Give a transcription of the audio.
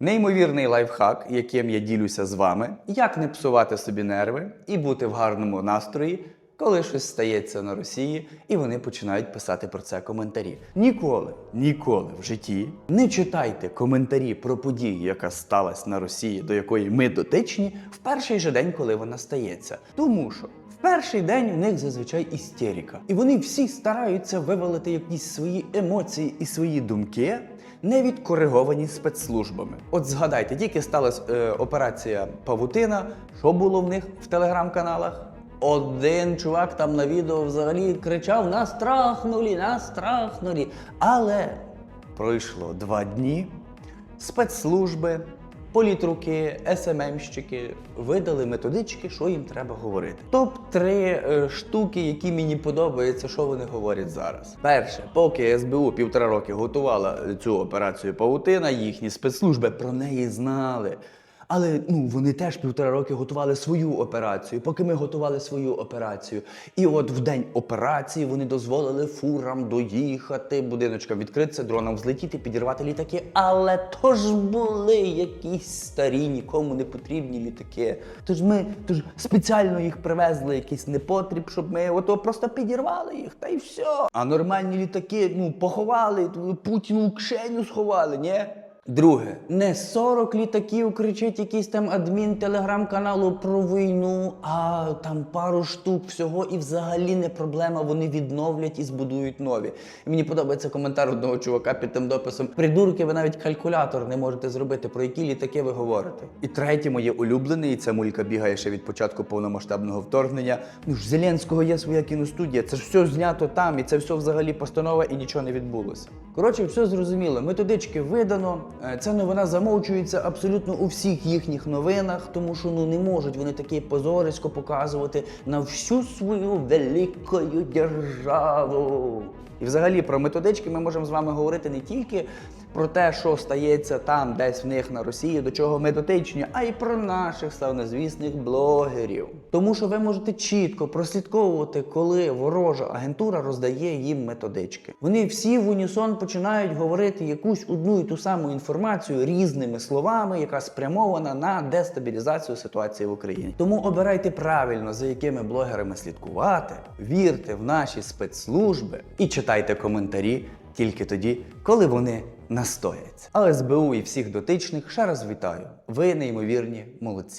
Неймовірний лайфхак, яким я ділюся з вами, як не псувати собі нерви і бути в гарному настрої, коли щось стається на Росії, і вони починають писати про це коментарі. Ніколи, ніколи в житті не читайте коментарі про подію, яка сталася на Росії, до якої ми дотичні, в перший же день, коли вона стається. Тому що перший день у них зазвичай істерика. І вони всі стараються вивалити якісь свої емоції і свої думки. Не відкориговані спецслужбами. От згадайте, тільки сталася е, операція Павутина. Що було в них в телеграм-каналах? Один чувак там на відео взагалі кричав: нас трахнулі, нас трахнулі. Але пройшло два дні. Спецслужби, політруки, СММщики видали методички, що їм треба говорити. Топ-3 е, штуки, які мені подобаються, що вони говорять зараз. Перше, поки СБУ півтора роки готувала цю операцію Паутина, їхні спецслужби про неї знали. Але ну вони теж півтора роки готували свою операцію, поки ми готували свою операцію. І от в день операції вони дозволили фурам доїхати, будиночкам відкритися, дронам взлетіти, підірвати літаки. Але то ж були якісь старі, нікому не потрібні літаки. Тож ми тож спеціально їх привезли, якийсь непотріб, щоб ми ото просто підірвали їх, та й все. А нормальні літаки ну поховали, Путіну в кишеню сховали, ні? Друге, не 40 літаків кричить якийсь там адмін телеграм-каналу про війну, а там пару штук всього, і взагалі не проблема. Вони відновлять і збудують нові. І мені подобається коментар одного чувака під тим дописом: Придурки, ви навіть калькулятор не можете зробити, про які літаки ви говорите. І третє, моє улюблене, і ця мулька бігає ще від початку повномасштабного вторгнення. Ну ж Зеленського є своя кіностудія, це ж все знято там, і це все взагалі постанова, і нічого не відбулося. Коротше, все зрозуміло. Методички видано. Е, Ця новина замовчується абсолютно у всіх їхніх новинах, тому що ну не можуть вони таке позорисько показувати на всю свою велику державу. І взагалі про методички ми можемо з вами говорити не тільки про те, що стається там, десь в них на Росії, до чого ми дотичні, а й про наших славнозвісних блогерів. Тому що ви можете чітко прослідковувати, коли ворожа агентура роздає їм методички. Вони всі в унісон починають говорити якусь одну і ту саму інформацію різними словами, яка спрямована на дестабілізацію ситуації в Україні. Тому обирайте правильно, за якими блогерами слідкувати, вірте в наші спецслужби і читайте коментарі тільки тоді, коли вони настояться. Але СБУ і всіх дотичних ще раз вітаю. Ви неймовірні молодці.